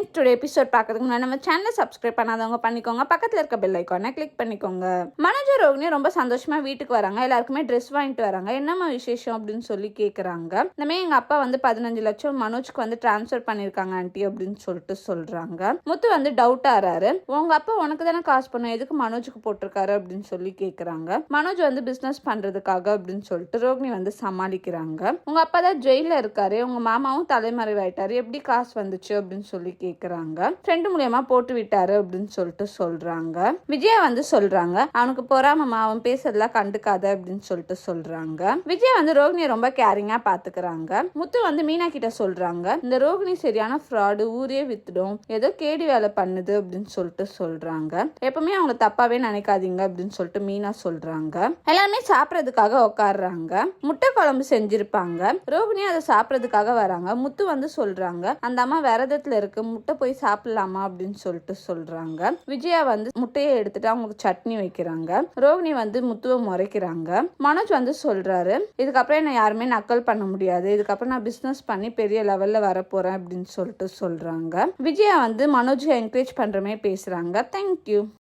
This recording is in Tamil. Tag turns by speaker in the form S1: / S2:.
S1: ஃப்ரெண்ட்ஸ் டுடே எபிசோட் பார்க்கறதுக்கு முன்னாடி நம்ம சேனலை சப்ஸ்கிரைப் பண்ணாதவங்க பண்ணிக்கோங்க. பக்கத்தில் இருக்க பெல் ஐக்கானை கிளிக் பண்ணிக்கோங்க. மனோஜ் ரோகிணி ரொம்ப சந்தோஷமா வீட்டுக்கு வராங்க. எல்லாருக்குமே ட்ரெஸ் வாங்கிட்டு வராங்க. என்னம்மா விசேஷம் அப்படின்னு சொல்லி கேட்குறாங்க இந்தமே எங்கள் அப்பா வந்து பதினஞ்சு லட்சம் மனோஜ்க்கு வந்து டிரான்ஸ்ஃபர் பண்ணியிருக்காங்க ஆண்டி அப்படின்னு சொல்லிட்டு சொல்கிறாங்க முத்து வந்து டவுட் ஆறாரு. உங்க அப்பா உனக்கு தானே காசு பண்ணும். எதுக்கு மனோஜுக்கு போட்டிருக்காரு அப்படின்னு சொல்லி கேட்குறாங்க மனோஜ் வந்து பிஸ்னஸ் பண்ணுறதுக்காக அப்படின்னு சொல்லிட்டு ரோகிணி வந்து சமாளிக்கிறாங்க. உங்க அப்பா தான் ஜெயிலில் இருக்காரு. உங்க மாமாவும் தலைமறைவாயிட்டாரு. எப்படி காசு வந்துச்சு அப்படின்னு சொல்லி கேக்குறாங்க ஃப்ரெண்டு மூலியமா போட்டு விட்டாரு அப்படின்னு சொல்லிட்டு சொல்றாங்க. விஜயா வந்து சொல்றாங்க அவனுக்கு பொறாமமா அவன் பேசுறதெல்லாம் கண்டுக்காத அப்படின்னு சொல்லிட்டு சொல்றாங்க. விஜயா வந்து ரோகிணியை ரொம்ப கேரிங்கா பாத்துக்கிறாங்க. முத்து வந்து மீனா கிட்ட சொல்றாங்க இந்த ரோகிணி சரியான ஃப்ராடு ஊரே வித்துடும். ஏதோ கேடி வேலை பண்ணுது அப்படின்னு சொல்லிட்டு சொல்றாங்க. எப்பவுமே அவங்கள தப்பாவே நினைக்காதீங்க அப்படின்னு சொல்லிட்டு மீனா சொல்றாங்க. எல்லாருமே சாப்பிட்றதுக்காக உட்காடுறாங்க முட்டை குழம்பு செஞ்சிருப்பாங்க. ரோகிணி அதை சாப்பிட்றதுக்காக வராங்க. முத்து வந்து சொல்றாங்க அந்த அம்மா விரதத்துல இருக்கு முட்டை போய் சாப்பிடலாமா அப்படின்னு சொல்லிட்டு சொல்றாங்க. விஜயா வந்து முட்டையை எடுத்துட்டு அவங்களுக்கு சட்னி வைக்கிறாங்க. ரோகிணி வந்து முத்துவை முறைக்கிறாங்க. மனோஜ் வந்து சொல்றாரு இதுக்கப்புறம் என்ன யாருமே நக்கல் பண்ண முடியாது. இதுக்கப்புறம் நான் பிசினஸ் பண்ணி பெரிய லெவல்ல வரப்போறேன் அப்படின்னு சொல்லிட்டு சொல்றாங்க. விஜயா வந்து மனோஜ் என்கரேஜ் பண்ற மாதிரி பேசுறாங்க. தேங்க்யூ